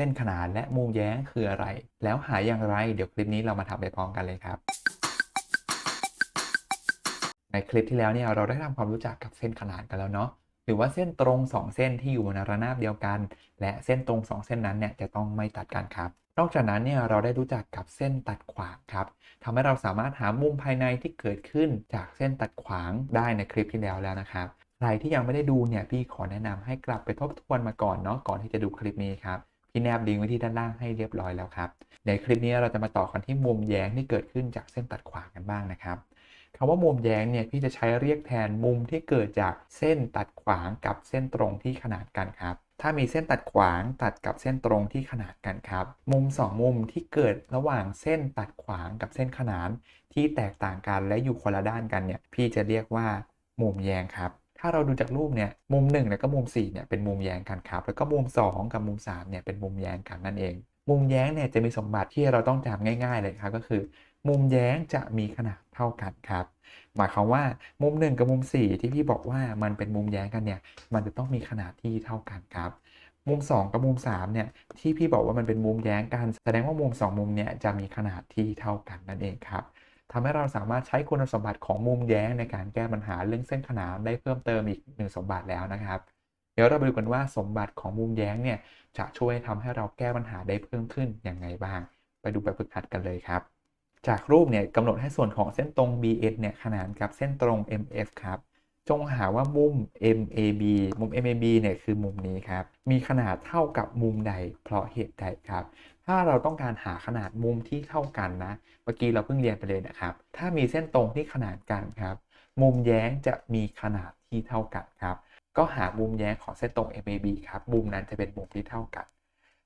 เส้นขนานและมุมแย้งคืออะไร แล้วหาอย่างไร เดี๋ยวคลิปนี้เรามาทำไปพร้อมกันเลยครับ ในคลิปที่แล้วเนี่ยเราได้ทำความรู้จักกับเส้นขนานกันแล้วเนาะหรือว่าเส้นตรง 2 เส้นที่อยู่บนระนาบเดียวกัน และเส้นตรง 2 เส้นนั้นเนี่ยจะต้องไม่ตัดกันครับ นอกจากนั้นเนี่ยเราได้รู้จักกับเส้นตัดขวางครับทำให้เราสามารถหามุมภายในที่เกิดขึ้นจากเส้นตัดขวางได้ในคลิปที่แล้วแล้วนะครับใครที่ยังไม่ได้ดูเนี่ยพี่ขอแนะนำให้กลับไปทบทวนมาก่อนเนาะก่อนที่จะดูคลิปนี้ครับ พี่แนบลิงก์ไว้ที่ด้านล่างให้เรียบร้อยแล้วครับในคลิปนี้เราจะมาต่อกันที่มุมแย้งที่เกิดขึ้นจากเส้นตัดขวางกันบ้างนะครับคำว่ามุมแย้งเนี่ยพี่จะใช้เรียกแทนมุมที่เกิดจากเส้นตัดขวางกับเส้นตรงที่ขนานกันครับ ถ้ามีเส้นตัดขวางตัดกับเส้นตรงที่ขนานกันครับ มุม 2 มุมที่เกิดระหว่างเส้นตัดขวางกับเส้นขนานที่แตกต่างกันและอยู่คนละด้านกันเนี่ยพี่จะเรียกว่ามุมแยงครับ ถ้าเราดูจากรูปเนี่ยมุม1แล้วก็มุม4เนี่ยเป็นมุมแยงกันครับ แล้วก็มุม 2 กับมุม3เนี่ยเป็นมุมแยงกันนั่นเอง มุมแย้งเนี่ยจะมีสมบัติที่เราต้องจำง่ายๆเลยครับก็คือ มุมแย้งจะมีขนาดเท่ากันครับ หมายความว่ามุม 1 กับมุม 4 ที่พี่บอกว่ามันเป็นมุมแย้งกันเนี่ยมันจะต้องมีขนาดที่เท่ากันครับมุม 2 กับมุม3เนี่ยที่พี่บอกว่ามันเป็นมุมแย้งกัน แสดงว่ามุม 2 มุมเนี่ยจะมีขนาดที่เท่ากันนั่นเองครับ ทำให้เราสามารถใช้คุณสมบัติของมุมแย้งในการแก้ปัญหาเรื่องเส้นขนานได้เพิ่มเติมอีกหนึ่งสมบัติแล้วนะครับ เดี๋ยวเราไปดูกันว่าสมบัติของมุมแย้งเนี่ยจะช่วยทำให้เราแก้ปัญหาได้เพิ่มขึ้นอย่างไรบ้าง ไปดูแบบฝึกหัดกันเลยครับ จากรูปเนี่ยกำหนดให้ส่วนของเส้นตรง BN เนี่ยขนานกับเส้นตรง MF ครับจงหาว่ามุม MAB มุม MAB เนี่ยคือมุมนี้ครับ มีขนาดเท่ากับมุมใดเพราะเหตุใดครับ ถ้าเราต้องการหาขนาดมุมที่เท่ากันนะ เมื่อกี้เราเพิ่งเรียนไปเลยนะครับ ถ้ามีเส้นตรงที่ขนานกันครับ มุมแย้งจะมีขนาดที่เท่ากันครับ ก็หามุมแย้งของเส้นตรง MAB ครับ มุมนั้นจะเป็นมุมที่เท่ากัน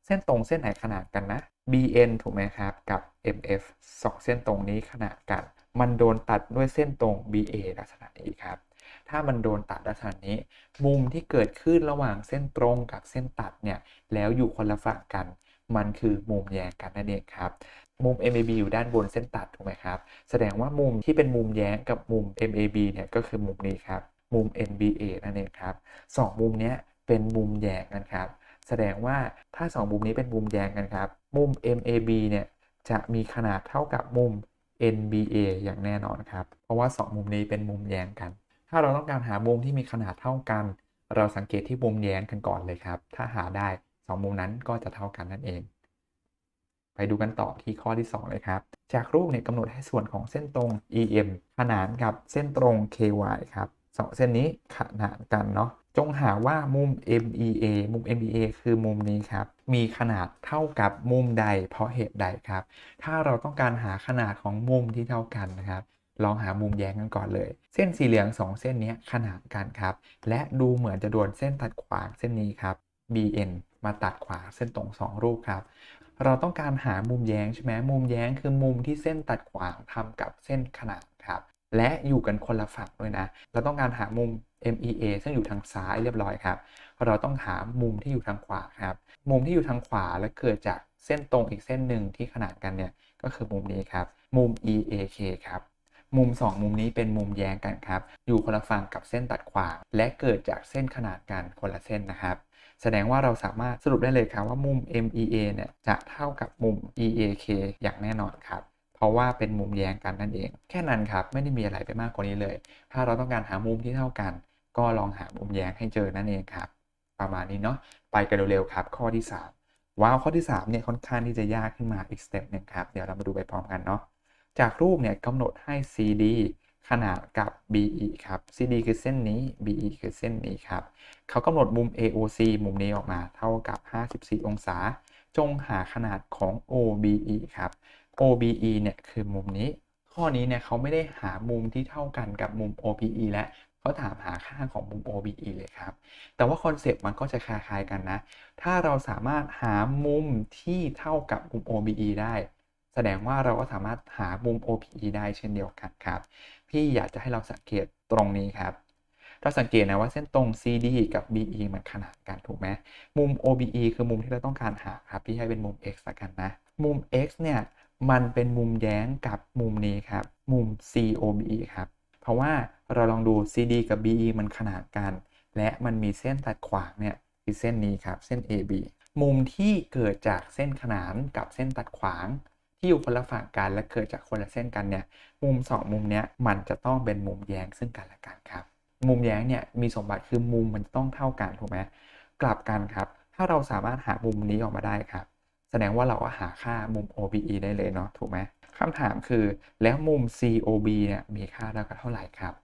เส้นตรงเส้นไหนขนานกันนะ BN ถูกไหมครับ กับ MF สองเส้นตรงนี้ขนานกัน มันโดนตัดด้วยเส้นตรง BA ลักษณะนี้ครับ ถ้ามันโดนตัดลักษณะนี้ มุมที่เกิดขึ้นระหว่างเส้นตรงกับเส้นตัดเนี่ย แล้วอยู่คนละฝั่งกัน มันคือมุมแยงกันนั่นเองครับ มุม MAB อยู่ด้านบนเส้นตัดถูกไหมครับ แสดงว่ามุมที่เป็นมุมแย้งกับมุม MAB เนี่ยก็คือมุมนี้ครับ มุม NBA นั่นเองครับสองมุมนี้เป็นมุมแยงกันครับ แสดงว่าถ้า 2 มุมนี้เป็นมุมแยงกันครับ มุม MAB เนี่ยจะมีขนาดเท่ากับมุม NBA อย่างแน่นอนครับ เพราะว่า 2 มุมนี้เป็นมุมแยงกัน ถ้าเราต้องการหามุมที่มีขนาดเท่ากัน เราสังเกตที่มุมแย้งกันก่อนเลยครับ ถ้าหาได้ 2 มุมนั้นก็จะเท่ากันนั่นเอง ไปดูกันต่อที่ข้อที่ 2 เลยครับ จากรูปเนี่ยกำหนดให้ส่วนของเส้นตรง EM ขนานกับเส้นตรง KY ครับสองเส้นนี้ขนานกันเนาะจงหาว่ามุม MEA มุม MEA คือมุมนี้ครับ มีขนาดเท่ากับมุมใด เพราะเหตุใดครับ ถ้าเราต้องการหาขนาดของมุมที่เท่ากันนะครับ ลองหามุมแย้งกันก่อนเลย เส้นสีเหลือง 2 เส้นนี้ขนานกันครับ และดูเหมือนจะโดนเส้นตัดขวางเส้นนี้ครับ BN มาตัดขวางเส้นตรง 2 รูปครับ เราต้องการหามุมแย้งใช่ไหมมุมแย้งคือมุมที่เส้นตัดขวางทำกับเส้นขนานครับ และอยู่กันคนละฝั่งด้วยนะ เราต้องการหามุม MEA ซึ่งอยู่ทางซ้ายเรียบร้อยครับ เราต้องหามุมที่อยู่ทางขวาครับ มุมที่อยู่ทางขวาและเกิดจากเส้นตรงอีกเส้นหนึ่งที่ขนานกันเนี่ยก็คือมุมนี้ครับ มุม EAK ครับ มุม 2 มุมนี้เป็นมุมแย้งกันครับ อยู่คนละฝั่งกับเส้นตัดขวาง และเกิดจากเส้นขนานกันคนละเส้นนะครับ แสดงว่าเราสามารถสรุปได้เลยครับว่ามุม MEA เนี่ยจะเท่ากับมุม EAK อย่างแน่นอนครับเพราะว่าเป็นมุมแย้งกันนั่นเอง แค่นั้นครับไม่ได้มีอะไรไปมากกว่านี้เลย ถ้าเราต้องการหามุมที่เท่ากัน ก็ลองหามุมแย้งให้เจอนั่นเองครับ ประมาณนี้เนาะไปกันเร็วๆครับ ข้อที่ 3 ว้าวข้อที่3เนี่ยค่อนข้างที่จะยากขึ้นมาอีกสเต็ปหนึ่งครับ เดี๋ยวเรามาดูไปพร้อมกันเนาะจากรูปเนี่ยกำหนดให้ CD ขนาดกับ BE ครับ CD คือเส้นนี้ BE คือเส้นนี้ครับเขากำหนดมุม AOC มุมนี้ออกมาเท่ากับ 54 องศา จงหาขนาดของ OBE ครับ OBE เนี่ยคือมุมนี้ ข้อนี้เนี่ยเขาไม่ได้หามุมที่เท่ากันกับมุม OBE และเขาถามหาค่าของมุม OBE เลยครับ แต่ว่าคอนเซปต์มันก็จะคล้ายๆกันนะ ถ้าเราสามารถหามุมที่เท่ากับมุม OBE ได้ แสดงว่าเราก็สามารถหามุม OPE ได้เช่นเดียวกันครับ พี่อยากจะให้เราสังเกตตรงนี้ครับเราสังเกตนะว่าเส้นตรง CD กับ BE มันขนานกันถูกไหมมุม OBE คือมุมที่เราต้องการหาครับพี่ให้เป็นมุม x ละกันนะ มุม x เนี่ยมันเป็นมุมแย้งกับมุมนี้ครับ มุม COBE ครับ เพราะว่าเราลองดู CD กับ BE มันขนานกัน และมันมีเส้นตัดขวางเนี่ยคือเส้นนี้ครับ เส้น AB มุมที่เกิดจากเส้นขนานกับเส้นตัดขวาง ที่อยู่คนละฝั่งกันและเกิดจากคนละเส้นกันเนี่ยมุม 2 มุมเนี้ยมันจะต้องเป็นมุมแย้งซึ่งกันและกันครับมุมแย้งเนี่ยมีสมบัติคือมุมมันต้องเท่ากันถูกไหมกลับกันครับ ถ้าเราสามารถหามุมนี้ออกมาได้ครับ แสดงว่าเราก็หาค่ามุม OBE ได้เลยเนาะถูกไหมคำถามคือแล้วมุม COB เนี่ยมีค่าเท่ากับเท่าไหร่ครับ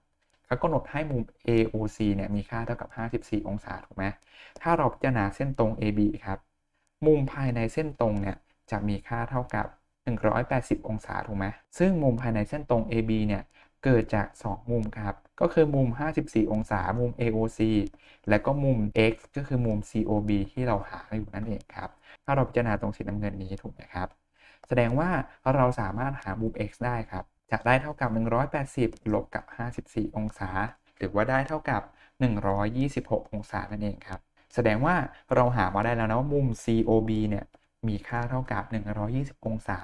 เขากำหนดให้มุม AOC เนี่ยมีค่าเท่ากับ 54 องศาถูกไหมถ้าเราพิจารณาเส้นตรง AB ครับ มุมภายในเส้นตรงเนี่ยจะมีค่าเท่ากับ 180 องศาถูกไหมซึ่งมุมภายในเส้นตรง AB เนี่ยเกิดจาก 2 มุมครับ ก็คือมุม 54 องศา มุม AOC และก็มุม X ก็คือมุม COB ที่เราหาอยู่นั่นเองครับ ถ้าเราพิจารณาตรงสีน้ำเงินนี้ถูกไหมครับ แสดงว่าเราสามารถหามุม x ได้ครับ จะได้เท่ากับ 180 ลบกับ 54 องศา หรือว่าได้เท่ากับ 126 องศานั่นเองครับ แสดงว่าเราหามาได้แล้วนะว่ามุม COB เนี่ย มีค่าเท่ากับ 120 องศา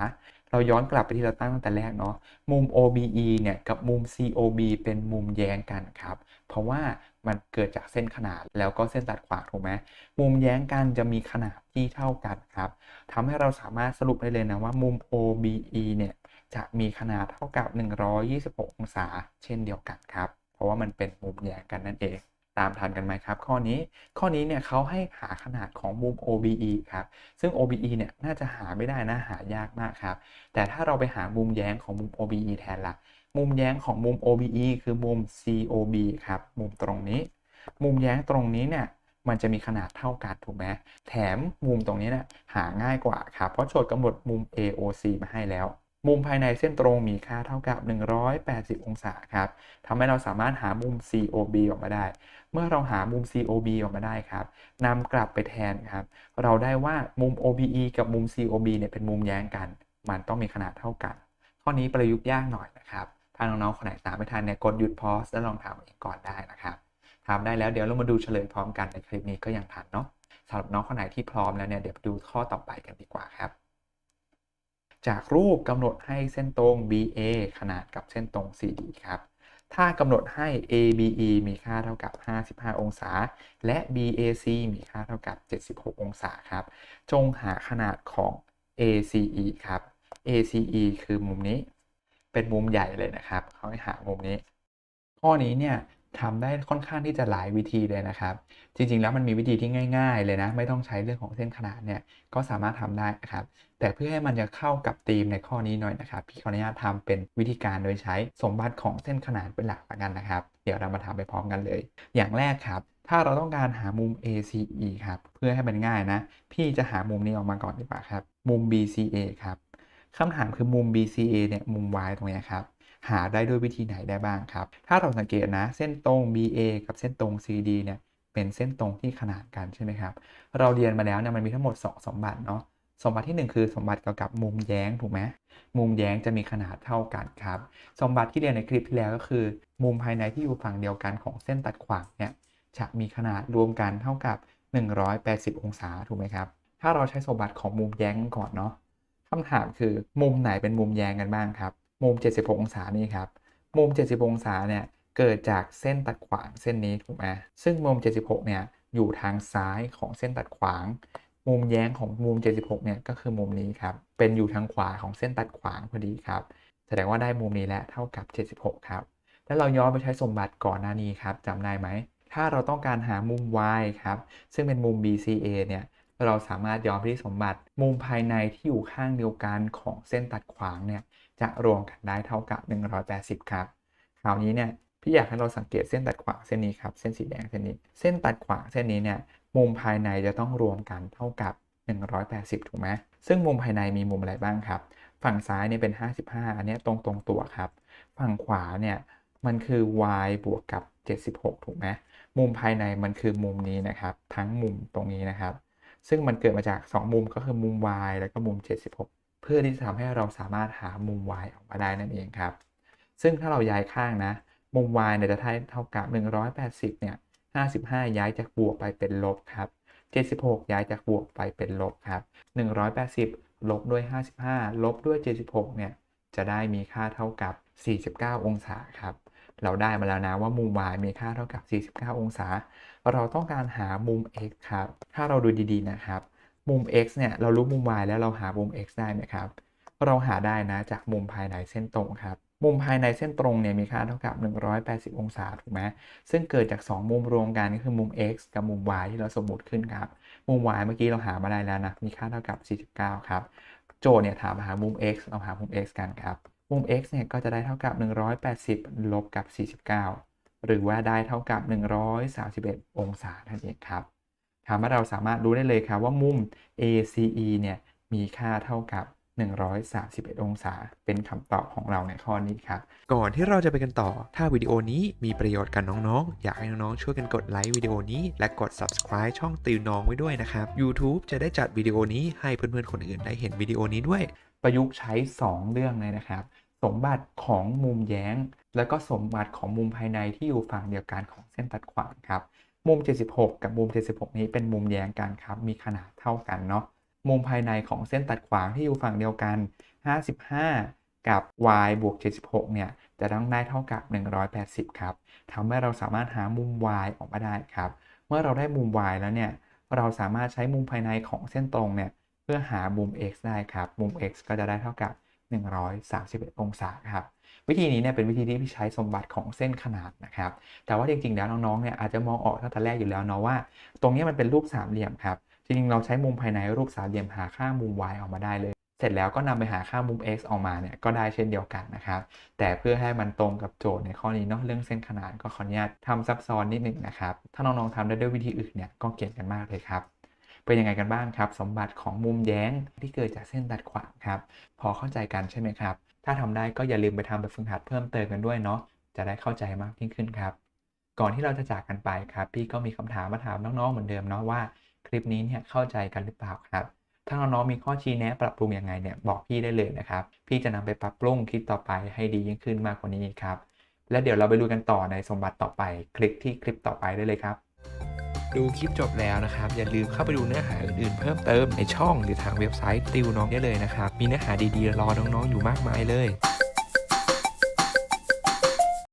เราย้อนกลับไปที่เราตั้งตั้งแต่แรกเนาะ มุม OBE เนี่ยกับมุม COB เป็นมุมแย้งกันครับ เพราะว่ามันเกิดจากเส้นขนาดแล้วก็เส้นตัดขวางถูกไหมมุมแย้งกันจะมีขนาดที่เท่ากันครับทำให้เราสามารถสรุปได้เลยนะว่ามุม OBE เนี่ยจะมีขนาดเท่ากับ 126 องศา เช่นเดียวกันครับ เพราะว่ามันเป็นมุมแย้งกันนั่นเอง ตามทันกันไหมครับ ข้อนี้ข้อนี้เนี่ยเขาให้หาขนาดของมุม OBE ครับ ซึ่ง OBE เนี่ยน่าจะหาไม่ได้นะหายากมากครับ แต่ถ้าเราไปหามุมแย้งของมุม OBE แทนละ่ะ มุมแย้งของมุม OBE คือมุม COB ครับ มุมตรงนี้ มุมแย้งตรงนี้เนี่ยมันจะมีขนาดเท่ากันถูกไหมแถมมุมตรงนี้เนี่ยหาง่ายกว่าครับ เพราะโจทย์กำหนดมุม AOC มาให้แล้ว มุมภายในเส้นตรงมีค่าเท่ากับ 180 องศาครับทำให้เราสามารถหามุม COB ออกมาได้ เมื่อเราหามุม COB ออกมาได้ครับนำกลับไปแทนครับ เราได้ว่ามุม OBE กับมุม COB เนี่ยเป็นมุมแย้งกัน มันต้องมีขนาดเท่ากัน ข้อนี้ประยุกต์ยากหน่อยนะครับ ถ้าน้องๆคนไหนตามไม่ทันเนี่ยกดหยุดพอสแล้วลองทำเองก่อนได้นะครับทำได้แล้วเดี๋ยวเรามาดูเฉลยพร้อมกันในคลิปนี้ก็ยังทันเนาะสำหรับน้องคนไหนที่พร้อมแล้วเนี่ยเดี๋ยวดูข้อต่อไปกันดีกว่าครับ จากรูปกำหนดให้เส้นตรง BA ขนาดกับเส้นตรง CD ครับ ถ้ากำหนดให้ ABE มีค่าเท่ากับ 55 องศา และ BAC มีค่าเท่ากับ 76 องศาครับ จงหาขนาดของ ACE ครับ ACE คือมุมนี้ เป็นมุมใหญ่เลยนะครับ เขาให้หามุมนี้ ข้อนี้เนี่ย ทำได้ค่อนข้างที่จะหลายวิธีเลยนะครับ จริงๆ แล้วมันมีวิธีที่ง่าย ๆ เลยนะ ไม่ต้องใช้เรื่องของเส้นขนาดเนี่ยก็สามารถทำได้นะครับ แต่เพื่อให้มันจะเข้ากับธีมในข้อนี้หน่อยนะครับ พี่ขออนุญาตทำเป็นวิธีการโดยใช้สมบัติของเส้นขนานเป็นหลักละกันนะครับ เดี๋ยวเรามาทำไปพร้อมกันเลย อย่างแรกครับ ถ้าเราต้องการหามุม ACE ครับเพื่อให้มันง่ายนะ พี่จะหามุมนี้ออกมาก่อนดีกว่าครับ มุม BCA ครับคำถามคือมุม BCA เนี่ยมุม Y ตรงนี้ครับ หาได้ด้วยวิธีไหนได้บ้างครับ ถ้าเราสังเกตนะ เส้นตรง BA กับเส้นตรง CD เนี่ย เป็นเส้นตรงที่ขนานกันใช่ไหมครับ เราเรียนมาแล้วเนี่ยมันมีทั้งหมด 2 สมบัติเนาะ สมบัติที่ 1 คือสมบัติเกี่ยวกับมุมแย้งถูกไหม มุมแย้งจะมีขนาดเท่ากันครับ สมบัติที่เรียนในคลิปที่แล้วก็คือ มุมภายในที่อยู่ฝั่งเดียวกันของเส้นตัดขวางเนี่ย จะมีขนาดรวมกันเท่ากับ 180 องศาถูกไหมครับ ถ้าเราใช้สมบัติของมุมแย้งก่อนเนาะคำถามคือมุมไหนเป็นมุมแย้งกันบ้างครับ มุม 76 องศานี่ครับ มุม70องศาเนี่ยเกิดจากเส้นตัดขวางเส้นนี้ถูกไหมซึ่งมุม 76 เนี่ยอยู่ทางซ้ายของเส้นตัดขวาง มุมแย้งของมุม 76 เนี่ยก็คือมุมนี้ครับ เป็นอยู่ทางขวาของเส้นตัดขวางพอดีครับ แสดงว่าได้มุมนี้แหละเท่ากับ 76 ครับ แล้วเราย้อนไปใช้สมบัติก่อนหน้านี้ครับจำได้ไหม ถ้าเราต้องการหามุม y ครับ ซึ่งเป็นมุม BCA เนี่ยเราสามารถย้อนไปที่สมบัติมุมภายในที่อยู่ข้างเดียวกันของเส้นตัดขวางเนี่ย จะรวมกันได้เท่ากับ 180 ครับคราวนี้เนี่ยพี่อยากให้เราสังเกตเส้นตัดขวางเส้นนี้ครับเส้นสีแดงเส้นนี้เส้นตัดขวางเส้นนี้เนี่ยมุมภายในจะต้องรวมกันเท่ากับ 180 ถูกไหมซึ่งมุมภายในมีมุมอะไรบ้างครับ ฝั่งซ้ายเนี่ยเป็น 55 อันนี้ตรงตรงตัวครับ ฝั่งขวาเนี่ยมันคือ y บวกกับ 76 ถูกไหมมุมภายในมันคือมุมนี้นะครับ ทั้งมุมตรงนี้นะครับ ซึ่งมันเกิดมาจาก 2 มุมก็คือมุม y แล้วก็มุม 76 เพื่อที่จะทำให้เราสามารถหามุม y ออกมาได้นั่นเองครับ ซึ่งถ้าเราย้ายข้างนะ มุม y เนี่ยจะเท่ากับ 180 เนี่ย 55 ย้ายจากบวกไปเป็นลบครับ 76 ย้ายจากบวกไปเป็นลบครับ 180 ลบด้วย 55 ลบด้วย 76 เนี่ย จะได้มีค่าเท่ากับ 49 องศาครับ เราได้มาแล้วนะว่ามุม y มีค่าเท่ากับ 49 องศา เราต้องการหามุม x ครับ ถ้าเราดูดีๆนะครับ มุม x เนี่ยเรารู้มุม y แล้วเราหามุม x ได้ไหมครับ เราหาได้นะจากมุมภายในเส้นตรงครับ มุมภายในเส้นตรงเนี่ยมีค่าเท่ากับ 180 องศาถูกไหมซึ่งเกิดจาก 2 มุมรวมกันก็คือมุม x กับมุม y ที่เราสมมติขึ้นครับ มุม y เมื่อกี้เราหามาได้แล้วนะ มีค่าเท่ากับ 49 ครับ โจทย์เนี่ยถามหามุม x เราหามุม x กันครับ มุม x เนี่ยก็จะได้เท่ากับ 180 ลบกับ 49 หรือว่าได้เท่ากับ 131 องศานั่นเองครับ ถามว่าเราสามารถรู้ได้เลยครับว่ามุม ACE เนี่ยมีค่าเท่ากับ 131 องศา เป็นคำตอบของเราในข้อนี้ครับ ก่อนที่เราจะไปกันต่อ ถ้าวิดีโอนี้มีประโยชน์กับน้องๆ อยากให้น้องๆ ช่วยกันกดไลค์วิดีโอนี้ และกด subscribe ช่องติวน้องไว้ด้วยนะครับ YouTube จะได้จัดวิดีโอนี้ให้เพื่อนๆ คนอื่นได้เห็นวิดีโอนี้ด้วย ประยุกต์ใช้ 2 เรื่องเลยนะครับ สมบัติของมุมแย้ง แล้วก็สมบัติของมุมภายในที่อยู่ฝั่งเดียวกันของเส้นตัดขวางครับ มุม 76 กับมุม 76 นี้เป็นมุมแย้งกันครับ มีขนาดเท่ากันเนาะ มุมภายในของเส้นตัดขวางที่อยู่ฝั่งเดียวกัน 55 กับ y บวก 76 เนี่ย จะต้องได้เท่ากับ 180 ครับทำให้เราสามารถหามุม y ออกมาได้ครับ เมื่อเราได้มุม y แล้วเนี่ย เราสามารถใช้มุมภายในของเส้นตรงเนี่ย เพื่อหามุม x ได้ครับ มุม x ก็จะได้เท่ากับ 131 องศาครับ วิธีนี้เนี่ยเป็นวิธีที่ใช้สมบัติของเส้นขนาดนะครับ แต่ว่าจริงๆแล้วน้องๆเนี่ยอาจจะมองออกตั้งแต่แรกอยู่แล้วเนาะว่า ตรงนี้มันเป็นรูปสามเหลี่ยมครับจริงๆเราใช้มุมภายในรูปสามเหลี่ยมหาค่ามุม y ออกมาได้เลย เสร็จแล้วก็นำไปหาค่ามุม x ออกมาเนี่ยก็ได้เช่นเดียวกันนะครับ แต่เพื่อให้มันตรงกับโจทย์ในข้อนี้เนาะเรื่องเส้นขนานก็ขออนุญาตทำซับซ้อนนิดหนึ่งนะครับ ถ้าน้องๆทำได้ด้วยวิธีอื่นเนี่ยก็เก่งกันมากเลยครับเป็นยังไงกันบ้างครับ สมบัติของมุมแย้งที่เกิดจากเส้นตัดขวางครับ พอเข้าใจกันใช่ไหมครับ ถ้าทำได้ก็อย่าลืมไปทำแบบฝึกหัดเพิ่มเติมกันด้วยเนาะ จะได้เข้าใจมากยิ่งขึ้นครับ ก่อนที่เราจะจากกันไปครับ พี่ก็มีคำถามมาถามน้องๆเหมือนเดิมเนาะว่าคลิปนี้เนี่ยเข้าใจกันหรือเปล่าครับ ถ้าน้องๆมีข้อชี้แนะปรับปรุงยังไงเนี่ยบอกพี่ได้เลยนะครับ พี่จะนำไปปรับปรุงคลิปต่อไปให้ดียิ่งขึ้นมากกว่านี้ครับ และเดี๋ยวเราไปดูกันต่อในสมบัติต่อไป คลิกที่คลิปต่อไปได้เลยครับ ดูคลิปจบแล้วนะครับ อย่าลืมเข้าไปดูเนื้อหาอื่นๆ เพิ่มเติมในช่องหรือทางเว็บไซต์ติวน้องได้เลยนะครับ มีเนื้อหาดีๆ รอน้องๆอยู่มากมายเลย